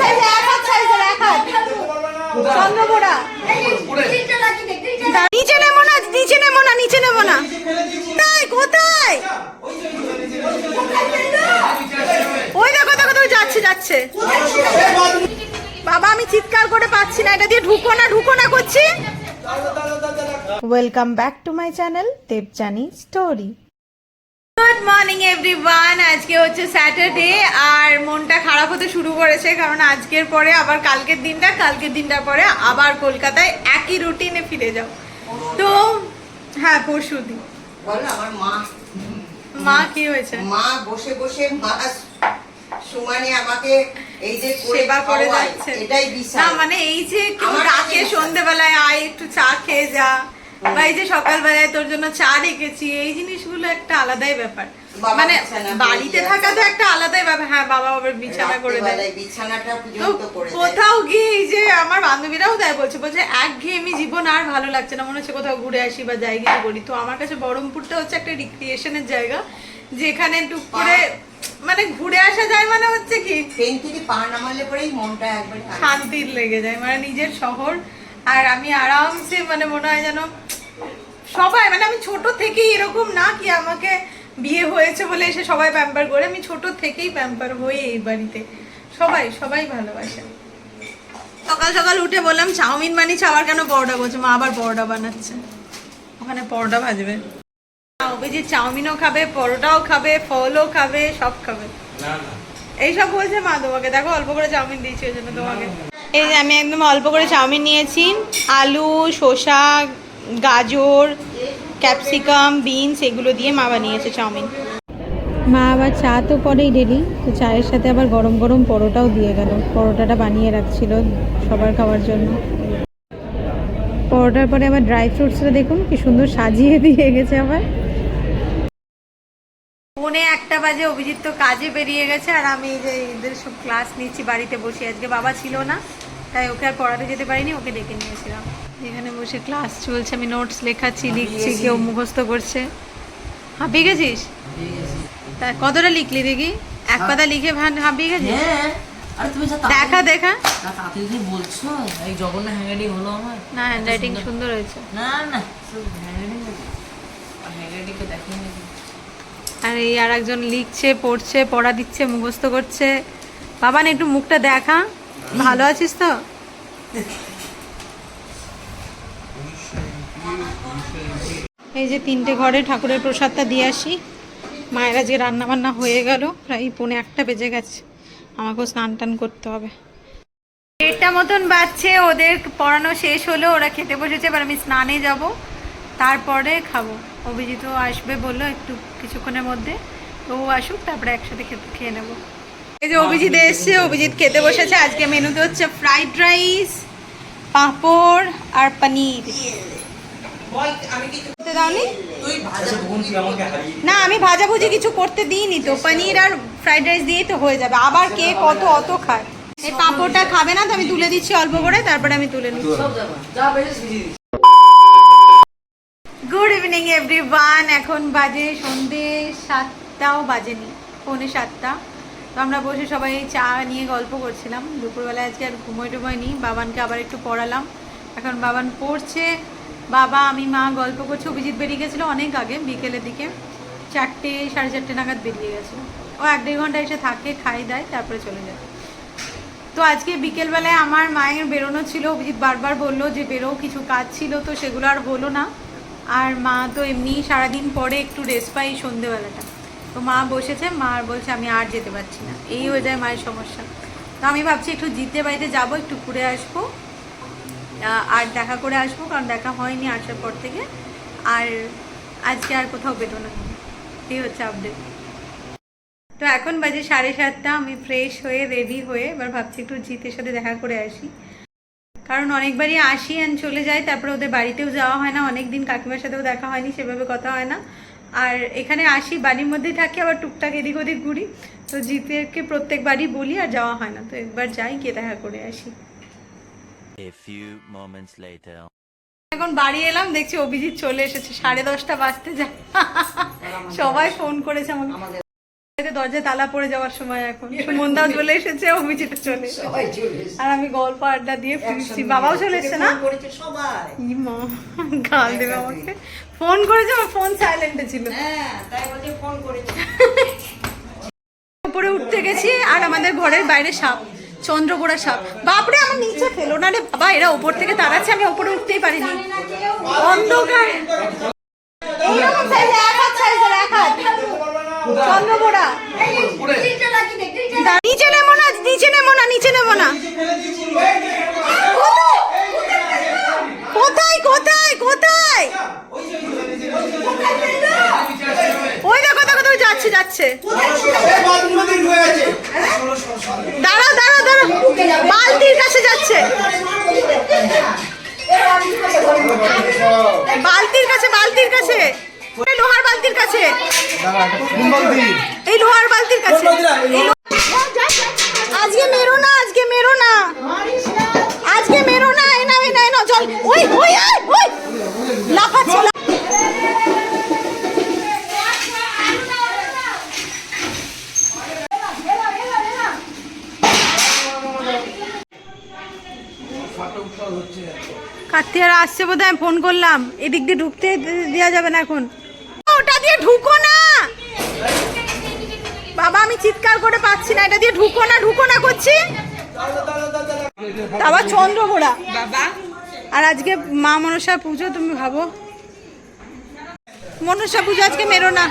সাইজের নিচে নেব না, নিচে নেব না, নিচে নেব না। তাই কোথায়? ওই দেখো দেখো দেখো, যাচ্ছে যাচ্ছে। বাবা, আমি চিৎকার করে পাচ্ছি না, এটা দিয়ে ঢুকো না ঢুকো না করছি। Welcome back to my channel Debjani story good morning everyone আজকে হচ্ছে স্যাটারডে আর মনটা খারাপ হতে শুরু করেছে কারণ আজকের পরে আবার কালকের দিনটা কালকের দিনটার পরে আবার কলকাতায় একই রুটিনে ফিরে যাও। তো হ্যাঁ পরশু দিন। আমার মা। মা কি হয়েছে? মা বসে বসে মা সুমানে আমাকে এই যে সেবা করে যাচ্ছে। এটাই না বিশাল মানে এই যে কেউ কাছে সন্ধেবেলায় আয় একটু চা খেয়ে যা। বা এই যে সকালবেলায় তোর জন্য চা রেখেছি এই জিনিসগুলো একটা আলাদাই ব্যাপার। মানে বাড়িতে থাকা তো একটা আলাদাই ব্যাপার। হ্যাঁ বাবা আবার বিছানা করে দেয়। কোথাও গিয়ে এই যে আমার বান্ধবীরাও বলছে বলছে একঘেয়েমি জীবন আর ভালো লাগছে না। মনে হচ্ছে কোথাও ঘুরে আসি বা যাই কিছু করি তো আমার কাছে বহরমপুরটা হচ্ছে একটা রিক্রিয়েশনের জায়গা যেখানে টুক করে মানে ঘুরে আসা যায় মানে হচ্ছে কি ট্রেন থেকে পা নামালে পরেই মনটা একবার শান্তির লেগে যায়। মানে নিজের শহর আর আমি আরামসে মানে মনে হয় যেন সবাই মানে আমি ছোট থেকেই এরকম না কি আমাকে বিয়ে হয়েছে বলে এসে সবাই প্যাম্পার করে আমি ছোট থেকেই প্যাম্পার হই এই বাড়িতে। সবাই সবাই ভালোবাসে। সকাল সকাল উঠে বললাম চাউমিন বানিয়েছে আবার কেন পরোটা বলছে মা আবার পরোটা বানাচ্ছে। ওখানে পরোটা ভাজবে। অভিজিৎ চাউমিনও খাবে পরোটাও খাবে ফলও খাবে সব খাবে। এইসব বলছে মা তোমাকে। দেখো অল্প করে চাউমিন দিয়েছি ওই জন্য তোমাকে। এই যে আমি একদম অল্প করে চাউমিন নিয়েছি। আলু, শসা, গাজর, ক্যাপসিকাম, বিনস এগুলো দিয়ে মা বানিয়েছে চাউমিন। মা আবার চা তো পরেই ডেলি, তো চায়ের সাথে আবার গরম গরম পরোটাও দিয়ে গেল। পরোটাটা বানিয়ে রাখছিল সবার খাওয়ার জন্য। পরোটার পরে আবার ড্রাই ফ্রুটসটা দেখুন, কি সুন্দর সাজিয়ে দিয়ে গেছে আবার। পৌনে একটা বাজে অভিজিৎ তো কাজে বেরিয়ে গেছে আর আমি এই যে এদের সব ক্লাস নিচ্ছি বাড়িতে বসে। আজকে বাবা ছিল না তাই ওকে আর পড়াতে যেতে পারিনি ওকে ডেকে নিয়েছিলাম। এখানে বসে ক্লাস চলছে আমি নোটস লেখাচ্ছি লিখছি কেউ মুখস্থ করছে। হাঁপিয়ে গেছিস? তা কতটা লিখলি দেখি? এক পাতা লিখে ভান হাঁপিয়ে গেছিস? হ্যাঁ দেখা দেখা। বলছো? এই জঘন্য হ্যাঙ্গারিং হলো আমার। না হ্যান্ডরাইটিং সুন্দর হয়েছে। না না দেখিনি। আর এই আর একজন লিখছে, পড়ছে, পড়া দিচ্ছে, মুখস্থ করছে। বাবান একটু মুখটা দেখা ভালো আছিস তো? এই যে তিনটে ঘরে ঠাকুরের প্রসাদটা দিয়ে আসি। মায়ের আজকে রান্না বান্না হয়ে গেল, প্রায় পৌনে একটা বেজে গেছে। আমাকেও স্নান টান করতে হবে। দেড়টা মতন বাজছে, ওদের পড়ানো শেষ হলো, ওরা খেতে বসেছে, এবার আমি স্নানে যাব। তারপরে খাব। অভিজিৎও আসবে বলল একটু কিছুক্ষণের মধ্যে। ও আসুক, তারপরে একসাথে খেতে খেয়ে নেব। এই যে অভিজিৎ এসছে, অভিজিৎ খেতে বসেছে। আজকে মেনুতে হচ্ছে ফ্রাইড রাইস, পাঁপড় আর পনির। না, আমি ভাজাভুজি কিছু করতে দিইনি তো। পনির আর ফ্রাইড রাইস দিয়েই তো হয়ে যাবে। আবার কে কত অত খায়। এই পাঁপড়টা খাবে না তো আমি তুলে দিচ্ছি অল্প করে, তারপরে আমি তুলে নিচ্ছি সব যাবা যা বেশি শিখিয়ে দিচ্ছি গুড ইভিনিং এভরিওয়ান এখন বাজে সন্ধে সাতটাও বাজেনি, পৌনে সাতটা। তো আমরা বসে সবাই চা নিয়ে গল্প করছিলাম। দুপুরবেলায় আজকে আর ঘুমোয় টুমোয় নি বাবানকে আবার একটু পড়ালাম। এখন বাবান পড়ছে। বাবা, আমি, মা গল্প করছে। অভিজিৎ বেরিয়ে গেছিল অনেক আগে, বিকেলের দিকে। চারটে, সাড়ে চারটে নাগাদ বেরিয়ে গেছিল। ও এক দেড় ঘণ্টা এসে থাকে, খাই দেয় তারপরে চলে যায়। তো আজকে বিকেলবেলায় আমার মায়ের বেরোনো ছিল। অভিজিৎ বারবার বলল যে, বেরো, কিছু কাজ ছিল তো সেগুলো আর হলো না। আর মা তো এমনি সারাদিন পরে একটু রেস্ট পাই সন্ধেবেলাটা। তো মা বসেছে, মা আর বলছে, আমি আর যেতে পারছি না। এই হয়ে যায় মায়ের সমস্যা। তো আমি ভাবছি, একটু জিতে বাড়িতে যাব, একটু ঘুরে আসব আর দেখা করে আসব, কারণ দেখা হয়নি আসার পর থেকে। আর আজকে আর কোথাও বেরোনো নেই। এই হচ্ছে আপডেট তো এখন বাজে সাড়ে সাতটা, আমি ফ্রেশ হয়ে রেডি হয়ে, এবার ভাবছি একটু জিতের সাথে দেখা করে আসি। কারণ অনেকবারই আসি অ্যান্ড চলে যাই তারপরে ওদের বাড়িতেও যাওয়া হয় না অনেক দিন কাকিমার সাথেও দেখা হয়নি সেভাবে কথা হয় না। আর এখানে আসি বাড়ির মধ্যেই থাকি আবার টুকটাক এদিক ওদিক ঘুরি। তো জিতেরকে প্রত্যেকবারই বলি আর যাওয়া হয় না তো একবার যাই গিয়ে দেখা করে আসি. এখন বাড়ি এলাম দেখছি অভিজিৎ চলে এসেছে সাড়ে দশটা বাজতে যা সবাই ফোন করেছে আমাকে। দরজায় তালা পড়ে যাওয়ার সময় এখন। সুমনদাও চলে এসেছে। অভিজিৎ চলে। আর আমি গল্প আড্ডা দিয়ে ফিরছি। বাবাও চলে এসেছে না? সবাই। মা গাল দেবে আমাকে। ফোন করেছে আমার ফোন সাইলেন্টে ছিল। হ্যাঁ উপরে উঠতে গেছি আর আমাদের ঘরের বাইরে সাপ চন্দ্রগোড়া সাপ। বাপরে আমার নিচে ফেলো না রে বাবা এরা উপর থেকে তাড়াচ্ছে আমি উপরে উঠতেই পারিনি। অন্ধকার। দা- নিচে নেব না নিচে নেব না নিচে নেব না। কোথায়? কোথায় কোথায় ওই দেখো দেখো দেখো যাচ্ছে যাচ্ছে। দাঁড়াও দাঁড়াও দাঁড়াও। বালতির কাছে যাচ্ছে। বালতির কাছে বালতির কাছে। কাছে এই লোহার বালতির কাছে। আজকে মেরো না আজকে মেরো না। আজকে মেরো না এই না এই না এই না চল ওই ওই ওই। লাফাচ্ছে কার্তিহারা আসছে বোধ হয় ফোন করলাম। এদিক দিয়ে ঢুকতে দেওয়া যাবে না এখন। দিয়ে ঢুকো না। বাবা আমি চিৎকার করে পাচ্ছি না। এটা দিয়ে ঢুকো না ঢুকো না করছি। আবার চন্দ্রগোড়া বাবা। আর আজকে মা মনসা পুজো তুমি ভাবো? মনসা পুজো আজকে মেরো না।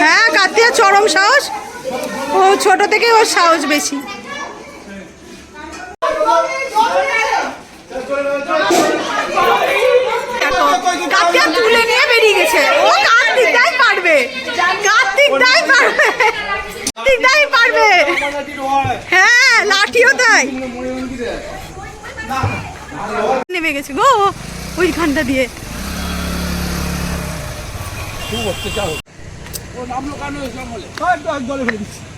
হ্যাঁ কার্তিহার চরম সাহস। ও ছোট থেকে ওর সাহস বেশি। দেখো, কার্তিক তুলে নিয়ে বেরিয়ে গেছে। ও কার্তিকটাই পারবে। কার্তিকটাই পারবে। কার্তিকটাই পারবে। হ্যাঁ লাঠিও তাই। নেমে গেছে গো ওইখানটা দিয়ে। ফেলে লেগে গেছে আর কিছু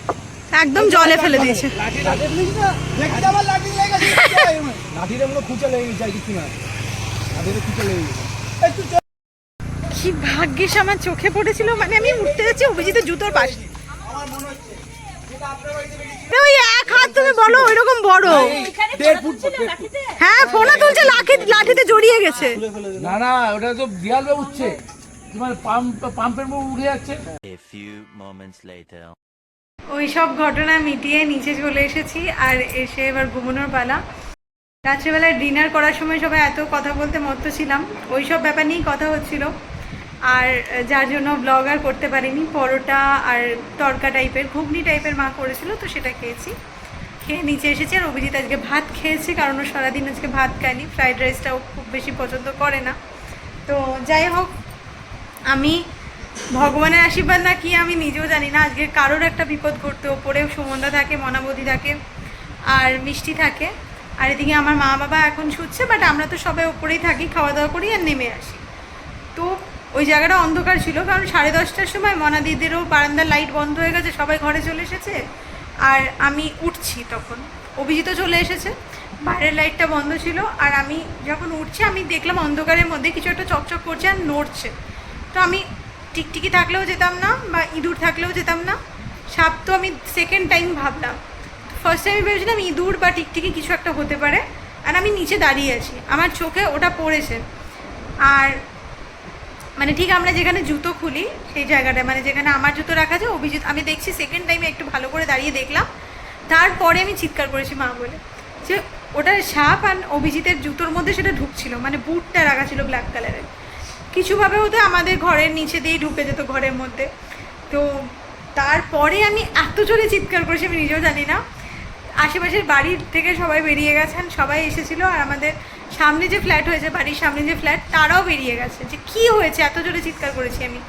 লাঠিটা খুঁচে লেগে গেছে কি ভাগ্যিস আমার চোখে পড়েছিল? মানে আমি উঠতে যাচ্ছি অভিজিতের জুতোর পাশে। ওই এক হাত তুমি বলো বড়। হ্যাঁ ফোনে তুলছে লাঠি লাঠিতে জড়িয়ে গেছে। না না ওটা তো দেয়াল উঠছে। তোমার পাম্প পাম্পের মুখ উঠে যাচ্ছে। A few moments later. ওই সব ঘটনা মিটিয়ে নিচে চলে এসেছি আর এসে এবার ঘুমানোর পালা। রাত্রেবেলায় ডিনার করার সময় সবাই এত কথা বলতে মত্ত ছিলাম। ওই সব ব্যাপার নিয়েই কথা হচ্ছিল। আর যার জন্য ব্লগ আর করতে পারিনি। পরোটা আর তরকা টাইপের ঘুগনি টাইপের মা করেছিল, তো সেটা খেয়েছি। খেয়ে নিচে এসেছি আর অভিজিৎ আজকে ভাত খেয়েছে, কারণ ও সারাদিন আজকে ভাত খায়নি। ফ্রাইড রাইসটাও খুব বেশি পছন্দ করে না। তো যাই হোক, আমি ভগবানের আশীর্বাদ না কি আমি নিজেও জানি না। আজকে কারোর একটা বিপদ ঘটতে ওপরেও সুমনদা থাকে মনাবধি থাকে, আর মিষ্টি থাকে। আর এদিকে আমার মা বাবা এখন শুচ্ছে বাট আমরা তো সবাই ওপরেই থাকি খাওয়া দাওয়া করি আর নেমে আসি। তো ওই জায়গাটা অন্ধকার ছিল, কারণ সাড়ে দশটার সময় মনাদিদেরও বারান্দার লাইট বন্ধ হয়ে গেছে, সবাই ঘরে চলে এসেছে। আর আমি উঠছি তখন। অভিজিৎ চলে এসেছে। বাইরের লাইটটা বন্ধ ছিল, আর আমি যখন উঠছি, আমি দেখলাম অন্ধকারের মধ্যে কিছু একটা চকচক করছে আর নড়ছে। তো আমি টিকটিকি থাকলেও যেতাম না বা ইঁদুর থাকলেও যেতাম না। সাপ তো আমি সেকেন্ড টাইম ভাবলাম। ফার্স্ট টাইম ভেবেছিলাম ইঁদুর বা টিকটিকি কিছু একটা হতে পারে। আর আমি নিচে দাঁড়িয়ে আছি। আমার চোখে ওটা পড়েছে। আর মানে ঠিক আমরা যেখানে জুতো খুলি, সেই জায়গাটা মানে যেখানে আমার জুতো রাখা আছে, অভিজিৎ আমি দেখছি সেকেন্ড টাইমে একটু ভালো করে দাঁড়িয়ে দেখলাম। তারপরে আমি চিৎকার করেছি মা বলে। যে ওটা সাপ আর অভিজিতের জুতোর মধ্যে সেটা ঢুকছিল। মানে বুটটা রাখা ছিল ব্ল্যাক কালারের কিছুভাবে হতে আমাদের ঘরের নিচে দিয়েই ঢুকে যেত ঘরের মধ্যে। তো তারপরে আমি এত জোরে চিৎকার করেছি, আমি নিজেও জানি না। আশেপাশের বাড়ির থেকে সবাই বেরিয়ে গেছেন, সবাই এসেছিল আর আমাদের সামনে যে ফ্ল্যাট হয়েছে, বাড়ির সামনে যে ফ্ল্যাট তারাও বেরিয়ে গেছে। যে কি হয়েছে? এত জোরে চিৎকার করেছি আমি।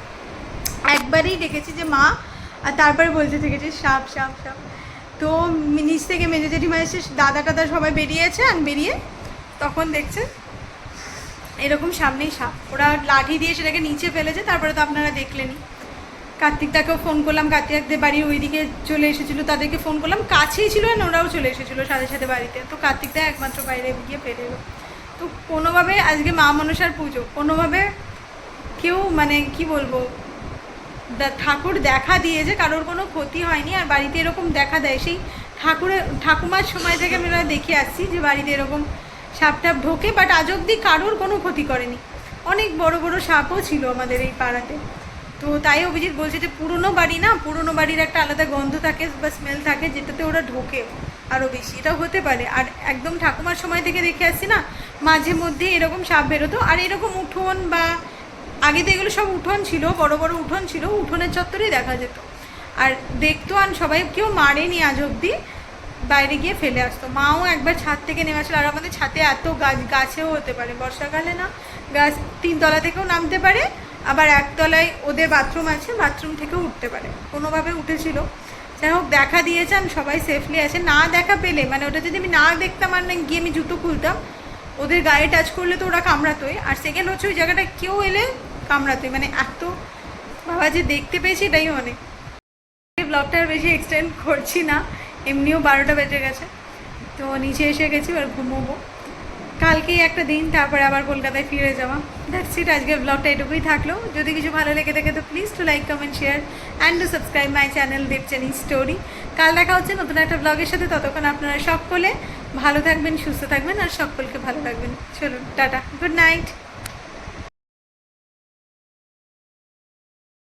একবারই ডেকেছি যে মা, আর তারপরে বলতে থেকেছে, সাপ সাপ সাপ। তো নিচ থেকে মেজে জেঠিমা এসে দাদা টাদা সবাই বেরিয়েছে আর বেরিয়ে তখন দেখছে এরকম সামনেই সাপ। ওরা লাঠি দিয়ে সেটাকে নিচে ফেলেছে, তারপরে তো আপনারা দেখলেনই। কার্তিকদাকেও ফোন করলাম কার্তিকদের বাড়ির ওইদিকে চলে এসেছিল, তাদেরকে ফোন করলাম। কাছেই ছিল আর ওরাও চলে এসেছিল সাথে সাথে বাড়িতে। তো কার্তিকদা একমাত্র বাইরে গিয়ে পেরে তো কোনোভাবে আজকে মা মনসার পুজো, কোনোভাবে কেউ মানে কি বলব ঠাকুর দেখা দিয়েছে কারোর কোনো ক্ষতি হয়নি, আর বাড়িতে এরকম দেখা দেয়। সেই ঠাকুরের ঠাকুমার সময় থেকে আমরা দেখে আসছি যে বাড়িতে এরকম সাপ টাপ ঢোকে বাট আজ অব্দি কারোর কোনো ক্ষতি করেনি। অনেক বড় বড় সাপও ছিল আমাদের এই পাড়াতে। তো তাই অভিজিৎ বলছে যে পুরনো বাড়ি না, পুরনো বাড়ির একটা আলাদা গন্ধ থাকে বা স্মেল থাকে, যেটাতে ওরা ঢোকে আরও বেশি। এটা হতে পারে। আর একদম ঠাকুমার সময় থেকে দেখে আসছি না, মাঝে মধ্যে এরকম সাপ বেরোতো। আর এরকম উঠোন বা আগে তো এগুলো সব উঠোন ছিল, বড় বড় উঠোন ছিল, উঠোনের চত্বরেই দেখা যেত। আর দেখতো আর সবাই, কেউ মারেনি আজ অব্দি বাইরে গিয়ে ফেলে আসতো। মাও একবার ছাদ থেকে নেমে আসলো। আর আমাদের ছাদে এত গাছ, গাছেও হতে পারে। বর্ষাকালে না, গাছ তিনতলা থেকেও নামতে পারে, আবার একতলায় ওদের বাথরুম আছে, বাথরুম থেকেও উঠতে পারে। কোনোভাবে উঠেছিল। যাই হোক, দেখা দিয়েছেন সবাই সেফলি আছে। না দেখা পেলে মানে ওটা যদি আমি না দেখতাম আর না গিয়ে আমি জুতো খুলতাম, ওদের গায়ে টাচ করলে তো ওরা কামড়াতোই। আর সেকেন্ড হচ্ছে ওই জায়গাটা কেউ এলে কামড়াতোই। মানে এত বাবা যে দেখতে পেয়েছি এটাই অনেক ব্লগটা আর বেশি এক্সটেন্ড করছি না। এমনিও বারোটা বেজে গেছে। তো নিচে এসে গেছি, এবার ঘুমোবো। কালকেই একটা দিন, তারপরে আবার কলকাতায় ফিরে যাওয়া। দ্যাটস ইট আজকের ব্লগটা এটুকুই থাকল। যদি কিছু ভালো লেগে থাকে, তো please to like comment share and to subscribe my channel Debjani story কাল দেখা হচ্ছে নতুন একটা ব্লগের সাথে। ততক্ষণ আপনারা সকলে ভালো থাকবেন, সুস্থ থাকবেন, আর সকলকে ভালো রাখবেন। চলুন, টাটা গুড নাইট